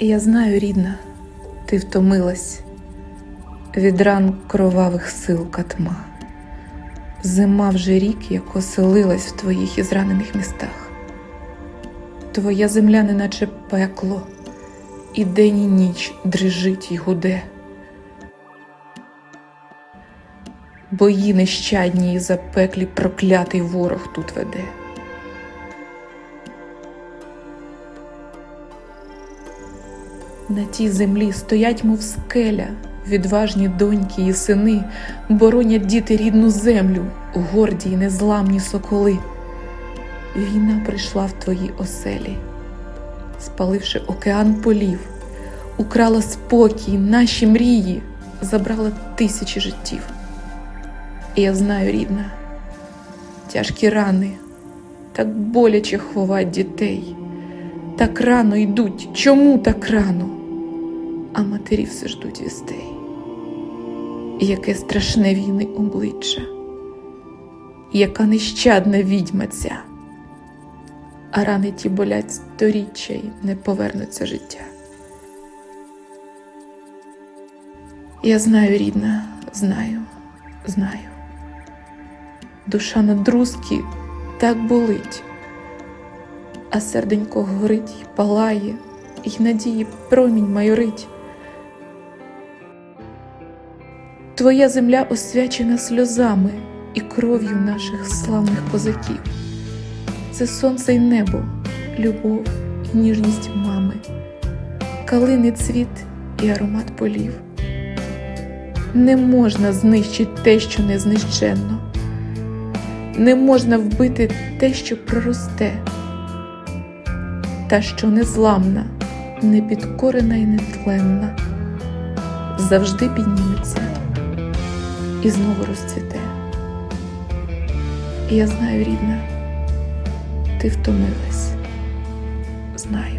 Я знаю, рідна, ти втомилась від ран кровавих сил катма. Зима вже рік, як оселилась в твоїх ізранених містах. Твоя земля, неначе пекло, і день і ніч дрижить й гуде. Бої нещадні і запеклі проклятий ворог тут веде. На тій землі стоять, мов скеля, відважні доньки і сини, боронять діти рідну землю, горді й незламні соколи. Війна прийшла в твої оселі, спаливши океан полів, украла спокій, наші мрії, забрала тисячі життів. І я знаю, рідна, тяжкі рани, так боляче ховать дітей. Так рано йдуть, чому так рано? А матері все ждуть вістей. І яке страшне війни обличчя, яка нещадна відьма ця, а рани ті болять сторіччя й не повернуться життя. Я знаю, рідна, знаю, знаю. Душа на друзки так болить а серденько горить й палає, й надії промінь майорить. Твоя земля освячена сльозами і кров'ю наших славних козаків. Це сонце й небо, любов і ніжність мами, калини цвіт і аромат полів. Не можна знищити те, що незнищенно, не можна вбити те, що проросте та що незламна, непідкорена і нетленна, завжди підніметься і знову розцвіте. І я знаю, рідна, ти втомилась, знаю.